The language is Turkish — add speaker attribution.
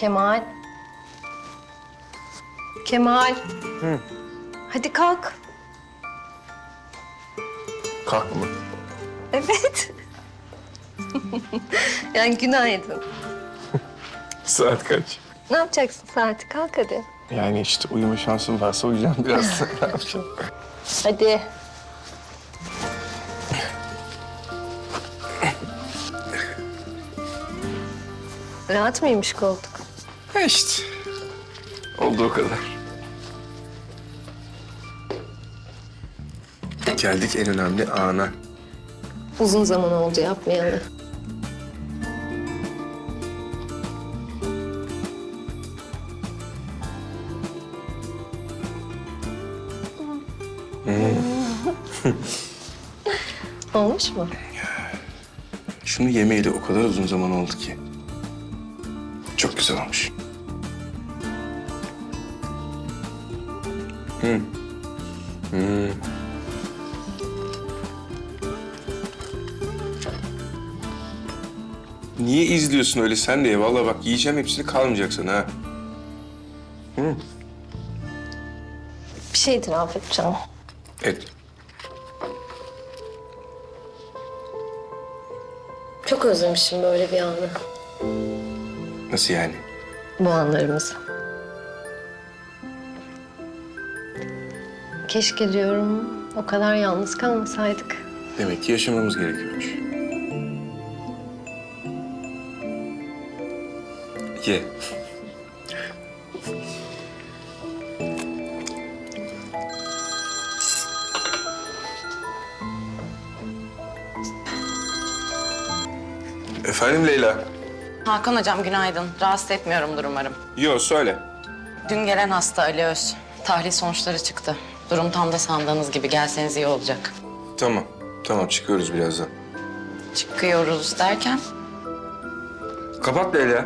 Speaker 1: Kemal. Kemal. Hadi kalk.
Speaker 2: Kalk mı?
Speaker 1: Evet. yani günaydın.
Speaker 2: Saat kaç?
Speaker 1: Ne yapacaksın saati? Kalk hadi.
Speaker 2: Yani işte uyuma şansım varsa uyuyacağım biraz. ne yapacağım?
Speaker 1: Hadi. Rahat mıymış koltuk?
Speaker 2: Ha işte. Oldu o kadar. Geldik en önemli ana.
Speaker 1: Uzun zaman oldu yapmayalı. Olmuş mu?
Speaker 2: Şunu yemeyeli o kadar uzun zaman oldu ki. Çok güzel olmuş. Hı. Hı. Niye izliyorsun öyle sen de ye? Vallahi bak yiyeceğim hepsini kalmayacak sana ha.
Speaker 1: Bir şey itiraf edeceğim.
Speaker 2: Et.
Speaker 1: Çok özlemişim böyle bir anı.
Speaker 2: Nasıl yani?
Speaker 1: Bu anlarımızı. Keşke diyorum o kadar yalnız kalmasaydık.
Speaker 2: Demek ki yaşamamız gerekiyormuş. Ye. Efendim Leyla?
Speaker 3: Hakan hocam günaydın. Rahatsız etmiyorumdur umarım.
Speaker 2: Yo söyle.
Speaker 3: Dün gelen hasta Ali Öz. Tahlil sonuçları çıktı. Durum tam da sandığınız gibi. Gelseniz iyi olacak.
Speaker 2: Tamam. Tamam çıkıyoruz birazdan.
Speaker 3: Çıkıyoruz derken
Speaker 2: Kapat Leyla.